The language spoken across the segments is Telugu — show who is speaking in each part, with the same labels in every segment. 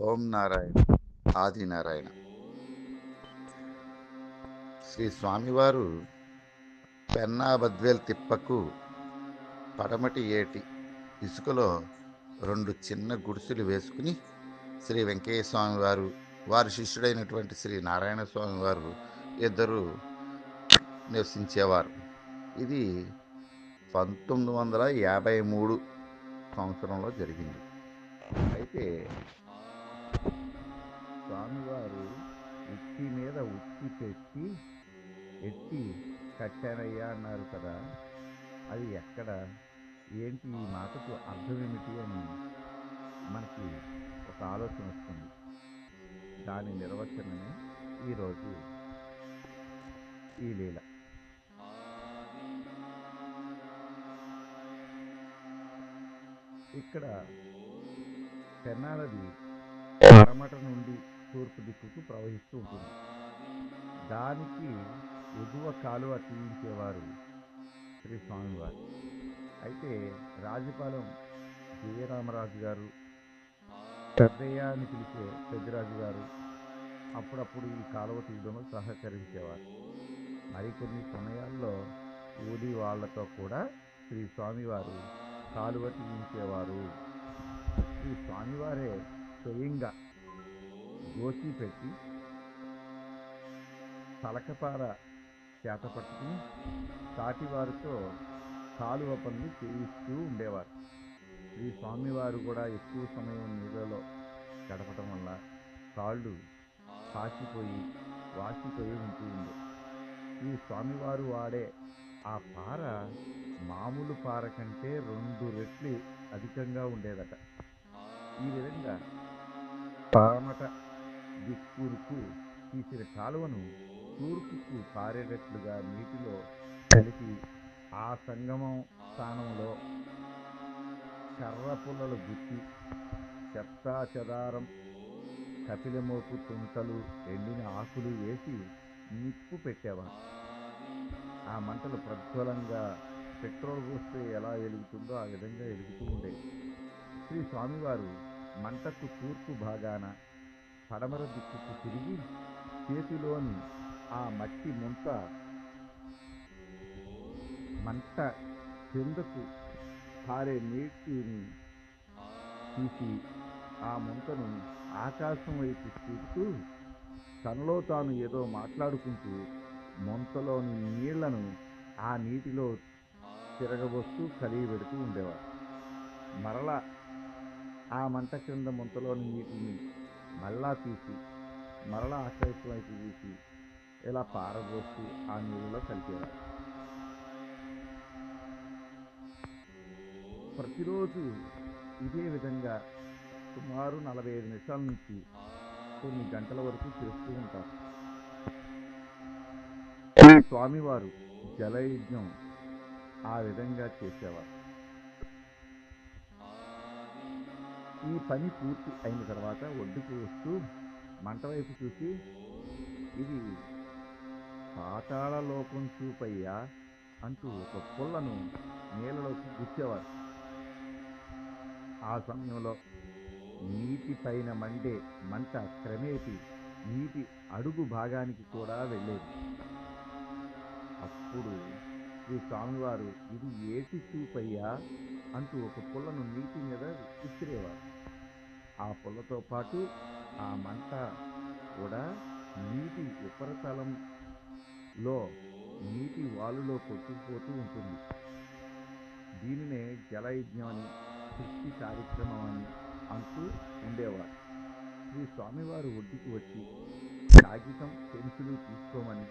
Speaker 1: ఓం నారాయణ ఆదినారాయణ శ్రీ స్వామివారు పెన్నా బద్వేల్ తిప్పకు పడమటి ఏటి ఇసుకలో రెండు చిన్న గుడిసెలు వేసుకుని శ్రీ వెంకయ్య స్వామివారు వారి శిష్యుడైనటువంటి శ్రీ నారాయణ స్వామివారు ఇద్దరు నివసించేవారు. ఇది పంతొమ్మిది వందల యాభై మూడు సంవత్సరంలో జరిగింది. అయితే స్వామివారు ఉక్కి మీద ఉక్కి పెట్టి ఎత్తి కట్టారయ్యా అన్నారు కదా. అది ఎక్కడ? ఏంటి ఈ మాటకు అర్థమేమిటి అని మనకి ఒక ఆలోచన వస్తుంది. దాని నిర్వచనమే ఈరోజు ఈ లీల. ఇక్కడ పెన్నాలది పరమట పడమట నుండి తూర్పు దిక్కుకు ప్రవహిస్తూ ఉంటుంది. దానికి ఎగువ కాలువ తీయించేవారు శ్రీ స్వామివారు. అయితే రాజుపాలెం జయరామరాజు గారు పెద్దయ్య అని పిలిచే పెద్దరాజు గారు అప్పుడప్పుడు ఈ కాలువ తీయడంలో సహకరించేవారు. మరికొన్ని సమయాల్లో ఊరి వాళ్ళతో కూడా శ్రీ స్వామివారు కాలువ తీయించేవారు. శ్రీ స్వామివారే స్వయంగా పెట్టి తలకపార చేత పట్టుకుని సాటివారితో కాలువ పనులు చేయిస్తూ ఉండేవారు. ఈ స్వామివారు కూడా ఎక్కువ సమయం నీళ్ళలో గడపటం వల్ల కాళ్ళు కాసిపోయి వాసిపోయి ఉంటూ ఉంది ఈ స్వామివారు వాడే ఆ పార మామూలు పార కంటే రెండు రెట్లు అధికంగా ఉండేదట. ఈ విధంగా పరమట దిక్కురుకు తీసిన కాలువను తూర్పుకు పారేటట్లుగా నీటిలో కలిపి ఆ సంగమం స్థానంలో కర్రపుల్లలు గుత్తి గుచ్చి చెత్తా చెదారం కపిలమోపు తుంటలు ఎండిన ఆకులు వేసి నిప్పు పెట్టేవాడు ఆ మంటలు ప్రజ్వలంగా పెట్రోల్ పోస్తే ఎలా వెలుగుతుందో ఆ విధంగా వెలుగుతూ ఉండేవి. శ్రీ స్వామివారు మంటకు తూర్పు భాగాన పడమర దిక్కుకు తిరిగి చేతిలోని ఆ మట్టి ముంత మంట కిందకు పారే నీటిని తీసి ఆ ముంతను ఆకాశం వైపు చూస్తూ తనలో తాను ఏదో మాట్లాడుకుంటూ ముంతలోని నీళ్ళను ఆ నీటిలో తిరగబోస్తూ కలిగి పెడుతూ ఉండేవారు మరలా ఆ మంట క్రింద ముంతలోని నీటిని మళ్ళా తీసి మరలా ఆకాశం వైపు తీసి ఇలా పారబోసి ఆ నీళ్ళలో కలిపేవారు. ప్రతిరోజు ఇదే విధంగా సుమారు నలభై ఐదు నిమిషాల నుంచి కొన్ని గంటల వరకు చేస్తూ ఉంటారు. స్వామివారు జలయజ్ఞం ఆ విధంగా చేసేవారు. ఈ పని పూర్తి అయిన తర్వాత ఒడ్డుకు వస్తూ మంట వైపు చూసి ఇది పాతాళ లోకం చూపయ్యా అంటూ ఒక పుల్లను నీళ్ళలోకి గుచ్చేవారు. ఆ సమయంలో నీటి పైన మండే మంట క్రమేపి నీటి అడుగు భాగానికి కూడా వెళ్ళేది. అప్పుడు శ్రీ స్వామివారు ఇది ఏటి చూపయ్యా? అంటూ ఒక పుల్లను నీటి మీద విసిరేవారు ఆ పుల్లతో పాటు ఆ మంట కూడా నీటి ఉపరితలంలో నీటి వాలులో కొట్టుకుపోతూ ఉంటుంది. దీనినే జలయజ్ఞం అని సృష్టి కార్యక్రమం అని అంటూ ఉండేవారు. శ్రీ స్వామివారు ఒడ్డుకు వచ్చి కాగితం పెన్సిలు తీసుకోమని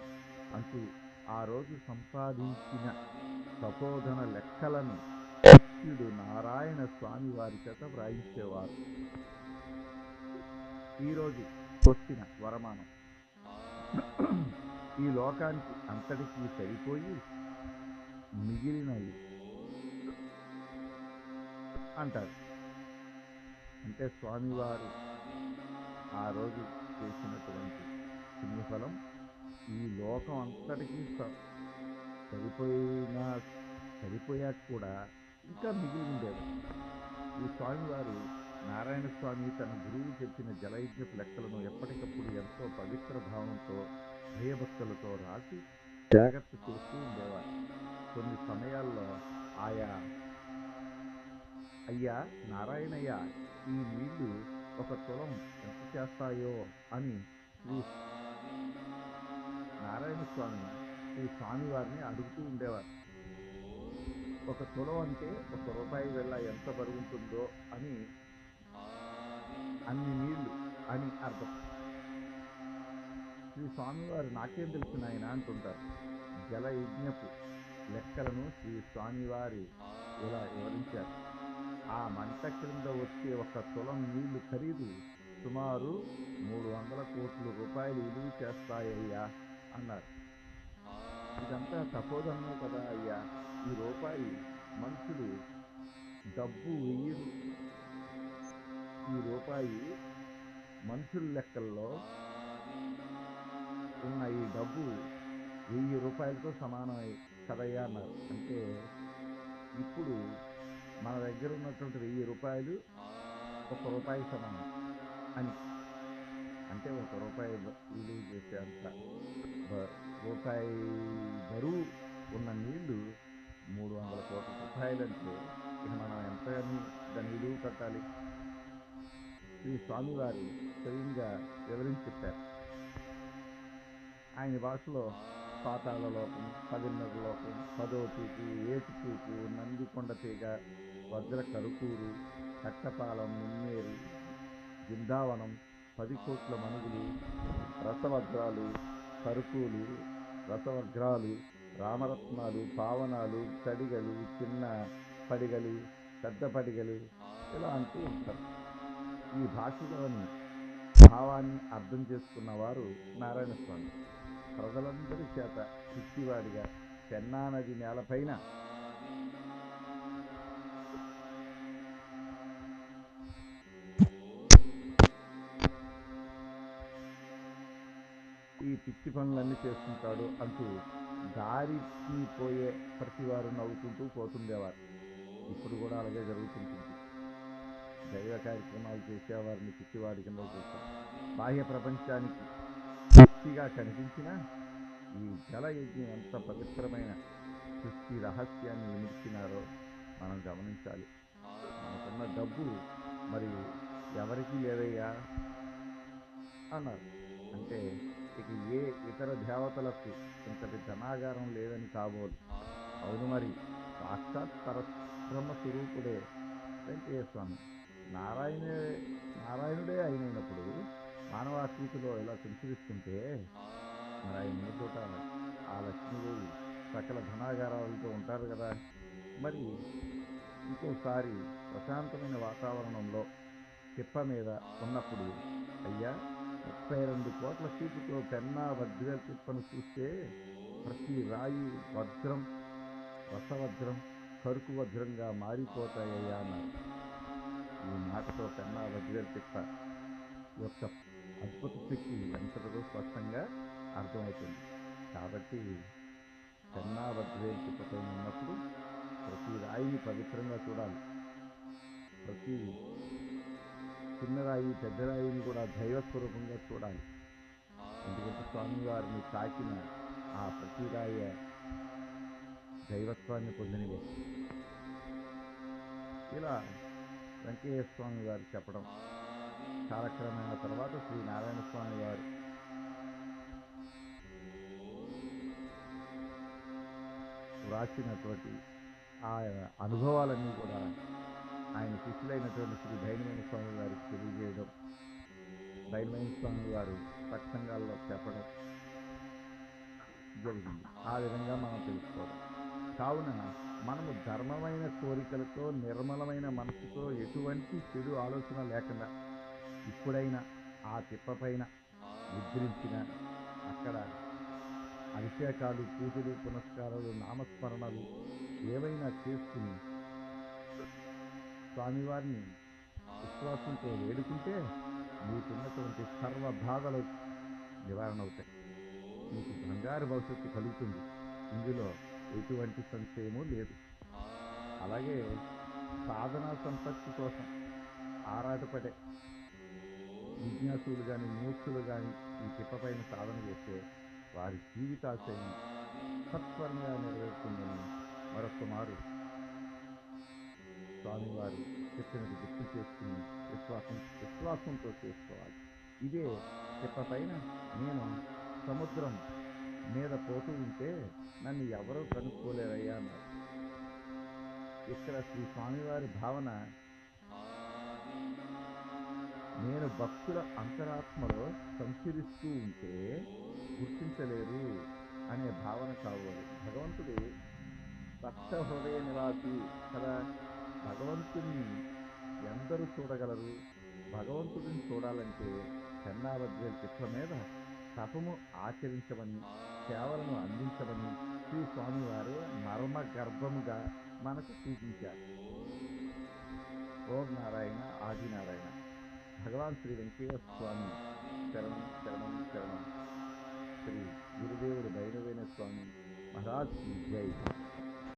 Speaker 1: అంటూ ఆ రోజు సంపాదించిన తపోధన లెక్కలను శిష్యుడు నారాయణ స్వామి వారి చేత వ్రాయించేవారు. ఈరోజు వచ్చిన వరమానం. ఈ లోకానికి అంతటికీ సరిపోయి మిగిలినవి అంటారు. అంటే స్వామివారు ఆ రోజు చేసినటువంటి పుణ్యఫలం ఈ లోకం అంతటికీ సరిపోయినా సరిపోయాక కూడా ఇంకా మిగిలి ఉండేది ఈ స్వామివారు నారాయణ స్వామి తన గురువు చెప్పిన జలయజ్ఞపు లెక్కలను ఎప్పటికప్పుడు ఎంతో పవిత్ర భావంతో భయభక్తులతో రాసి జాగ్రత్త చేస్తూ ఉండేవారు. కొన్ని సమయాల్లో ఆయా అయ్యా నారాయణయ్య ఈ నీళ్ళు ఒక తులం ఎంత చేస్తాయో అని శ్రీ నారాయణ స్వామి శ్రీ స్వామివారిని అడుగుతూ ఉండేవారు. ఒక తులం అంటే ఒక రూపాయి వెళ్ళ ఎంత బరుగుంటుందో అని అన్ని నీళ్ళు అని అర్థం. శ్రీ స్వామివారు నాకేం తెలిసిన ఆయన అంటుంటారు. జల యజ్ఞపు లెక్కలను శ్రీ స్వామివారి ఇలా వివరించారు. ఆ మంట క్రింద వచ్చే ఒక తులం నీళ్ళు ఖరీదు సుమారు మూడు వందల కోట్ల రూపాయలు విలువ చేస్తాయ్యా అన్నారు. ఇదంతా తపోదన్నమే కదా అయ్యా? ఈ రూపాయి మనుషులు డబ్బు వెయ్యరు ఈ రూపాయి మనుషుల లెక్కల్లో ఉన్న ఈ డబ్బు వెయ్యి రూపాయలతో సమానమై కదయ్యా అన్నారు. అంటే ఇప్పుడు మన దగ్గర ఉన్నటువంటి వెయ్యి రూపాయలు ఒక రూపాయి సమానం అని. అంటే ఒక రూపాయి విలువ చేసే అంత. రూపాయి బరువు ఉన్న నీళ్ళు మూడు వందల కోట్ల రూపాయలంటే ఇక మనం ఎంత దాన్ని దాని విలువ కట్టాలి. శ్రీ స్వామివారు స్వయంగా వివరించి చెప్పారు. ఆయన భాషలో పాతాళ లోకం పదిన్నర లోకం పదో చూపు ఏటి చూపు నందికొండ తీగ వజ్ర కరుకూరు కట్టపాలెం నిన్నేరు బృందావనం పది కోట్ల మనుగులు రసవజ్రాలు కరుకూలు రసవజ్రాలు రామరత్నాలు పావనాలు కడిగలు చిన్న పడిగలు పెద్ద పడిగలు ఇలా అంటూ ఉంటారు. ఈ భాషలోని భావాన్ని అర్థం చేసుకున్న వారు నారాయణ స్వామి. ప్రజలందరి చేత పిచ్చివాడిగా పెన్నా నది నేలపైన ఈ పిచ్చి పనులన్నీ చేస్తుంటాడు అంటూ దారికి పోయే ప్రతి వారు నవ్వుకుంటూ పోతుండేవారు. ఇప్పుడు కూడా అలాగే జరుగుతుంటుంది. దైవ కార్యక్రమాలు చేసేవారిని పిచ్చివాడి కింద చూస్తాం. బాహ్య ప్రపంచానికి శక్తిగా కనిపించిన ఈ జల యజ్ఞం ఎంత పవిత్రమైన సృష్టి రహస్యాన్ని వినిపించినారో మనం గమనించాలి. మనకున్న డబ్బు మరి ఎవరికి లేదయ్యా? అన్నారు. అంటే ఇక ఏ ఇతర దేవతలకు ఇంతటి ధనాగారం లేదని కాబోలు. అవును మరి సాక్షాత్ పరబ్రహ్మ స్వరూపుడే. వెంకయ్య స్వామి నారాయణే నారాయణుడే అయినప్పుడు మానవాకృతిలో ఇలా సంచరిస్తుంటే మరి ఆయన ఉన్న చోట? ఆ లక్ష్మీదేవి సకల ధనాగారాలతో ఉంటారు కదా. మరి ఇంకోసారి ప్రశాంతమైన వాతావరణంలో తిప్ప మీద ఉన్నప్పుడు అయ్యా ముప్పై రెండు కోట్ల చూపుతో పెన్నా వజ్ర తిప్పను చూస్తే ప్రతి రాయి వజ్రం రసవజ్రం కరుకు వజ్రంగా మారిపోతాయ్యా అన్నారు. ఈ మాటతో పెన్నా వజ్ర తిప్ప యొక్క అద్భుత శక్తి ఎంతటిదో స్పష్టంగా అర్థమవుతుంది. కాబట్టి పెన్నా వజ్రే తిప్పపై ఉన్నప్పుడు ప్రతి రాయిని పవిత్రంగా చూడాలి. ప్రతి చిన్నరాయి పెద్దరాయిని కూడా దైవస్వరూపంగా చూడాలి. ఎందుకంటే స్వామివారిని తాకిన ఆ ప్రతి రాయి దైవత్వాన్ని పొందినవే. ఇలా వెంకయ్య స్వామి చెప్పడం కాలక్రమమైన తర్వాత శ్రీ నారాయణ స్వామి గారు. వ్రాసినటువంటి ఆ అనుభవాలన్నీ కూడా ఆయన శిష్యులైనటువంటి శ్రీ భైనమైన స్వామి వారికి తెలియజేయడం భైనమైన స్వామి వారు సత్సంగాల్లో చెప్పడం జరిగింది. ఆ విధంగా మనం తెలుసుకోవడం కావున మనము ధర్మమైన కోరికలతో నిర్మలమైన మనసుతో ఎటువంటి చెడు ఆలోచన లేకుండా ఇప్పుడైనా ఆ తిప్పపైన ముద్రించిన అక్కడ అభిషేకాలు పూజలు పునస్కారాలు నామస్మరణలు ఏవైనా చేసుకుని స్వామివారిని విశ్వాసంతో వేడుకుంటే మీకున్నటువంటి సర్వ బాధలు నివారణ అవుతాయి మీకు బంగారు భవిష్యత్తు కలుగుతుంది. ఇందులో ఎటువంటి సంశయము లేదు. అలాగే సాధనా సంపత్తి కోసం ఆరాటపడే జిజ్ఞాసులు కానీ మూర్ఖులు కానీ ఈ తిప్పపైన సాధన చేస్తే వారి జీవితాశయం సత్వరంగా నెరవేరుతుందని మరొక మారు స్వామివారు చెప్పినది గుర్తు చేసుకుని విశ్వాసం విశ్వాసంతో చేసుకోవాలి. ఇదే చెప్పపైన నేను సముద్రం మీద పోతూ ఉంటే నన్ను ఎవరూ కనుక్కోలేరయ్యా అన్నారు. ఇక్కడ శ్రీ స్వామివారి భావన నేను భక్తుల అంతరాత్మలో సంచరిస్తూ ఉంటే గుర్తించలేరు అనే భావన కావాలి. భగవంతుడు భక్త హృదయ నివాసి కదా భగవంతుని ఎందరూ చూడగలరు? భగవంతుడిని చూడాలంటే చెన్నాబద్వేల చిత్ర మీద తపము ఆచరించమని సేవలను అందించమని శ్రీ స్వామివారు మర్మ గర్భముగా మనకు సూచించారు. ఓం నారాయణ ఆదినారాయణ. భగవాన్ శ్రీ వెంకటేశ్వర స్వామి శరణం శరణం శరణం. శ్రీ గురుదేవుడు భైరవేణ స్వామి మహారాజ్ జై.